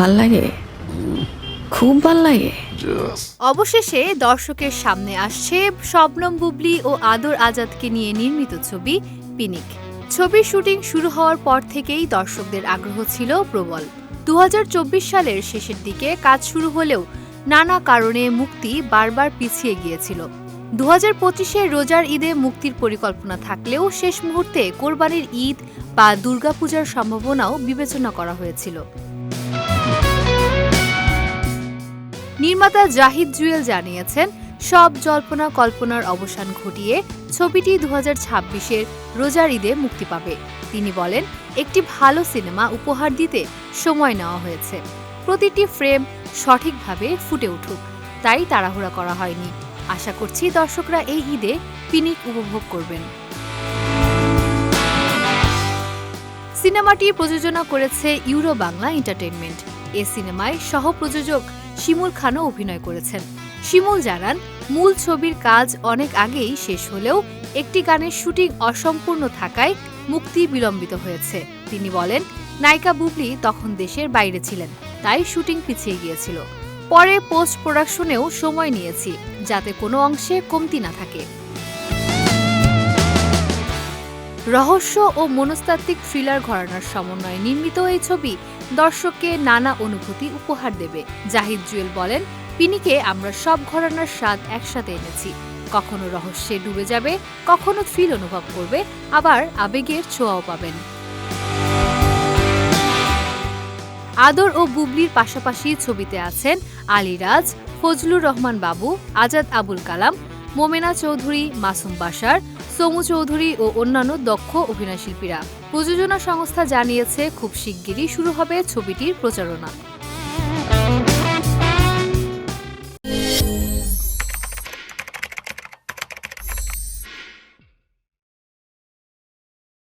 ভালো লাগে খুব ভালো লাগে অবশেষে দর্শকের সামনে আসছে শবনম বুবলি ও আদর আজাদকে নিয়ে নির্মিত ছবি পিনিক। ছবির শুটিং শুরু হওয়ার পর থেকেই দর্শকদের আগ্রহ ছিল প্রবল। দু হাজার চব্বিশ সালের শেষের দিকে কাজ শুরু হলেও নানা কারণে মুক্তি বারবার পিছিয়ে গিয়েছিল। দু হাজার পঁচিশে রোজার ঈদে মুক্তির পরিকল্পনা থাকলেও শেষ মুহূর্তে কোরবানির ঈদ বা দুর্গাপূজার সম্ভাবনাও বিবেচনা করা হয়েছিল। নির্মাতা জাহিদ জুয়েল জানিয়েছেন, সব জল্পনা কল্পনার অবসান ঘটিয়ে ছবিটি দু হাজার ছাব্বিশের রোজার ঈদে মুক্তি পাবে। তিনি বলেন, একটি ভালো সিনেমা উপহার দিতে সময় নেওয়া হয়েছে। প্রতিটি ফ্রেম সঠিকভাবে ফুটে উঠুক, তাই তাড়াহুড়া করা হয়নি। আশা করছি দর্শকরা এই ঈদে পিনিক উপভোগ করবেন। সিনেমাটি প্রযোজনা করেছে ইউরো বাংলা এন্টারটেনমেন্ট এ সিনেমায় সহ প্রযোজক শিমুল খানও অভিনয় করেছেন। শিমুল জানান, মূল ছবির কাজ অনেক আগেই শেষ হলেও একটি গানের শুটিং অসম্পূর্ণ থাকায় মুক্তি বিলম্বিত হয়েছে। তিনি বলেন, নায়িকা বুবলি তখন দেশের বাইরে ছিলেন, তাই শুটিং পিছিয়ে গিয়েছিল। পরে পোস্ট প্রোডাকশনেও সময় নিয়েছি, যাতে কোনো অংশে কমতি না থাকে। রহস্য ও মনস্তাত্ত্বিক থ্রিলার ঘরানার সমন্বয়ে নির্মিত এই ছবি দর্শককে নানা অনুভূতি উপহার দেবে। জাহিদ জুয়েল বলেন, পিনিকে আমরা সব ঘরানার স্বাদ একসাথে এনেছি। কখনো রহস্যে ডুবে যাবে, কখনো থ্রিল অনুভব করবে, আবার আবেগের ছোঁয়াও পাবেন। আদর ও বুবলির পাশাপাশি ছবিতে আছেন আলিরাজ, ফজলুর রহমান বাবু, আজাদ আবুল কালাম মোমেনা চৌধুরী, মাসুম বাসার সমু চৌধুরী ও অন্যান্য দক্ষ অভিনয়শিল্পীরা। প্রযোজনা সংস্থা জানিয়েছে, খুব শিগগিরই শুরু হবে ছবিটির প্রচারণা।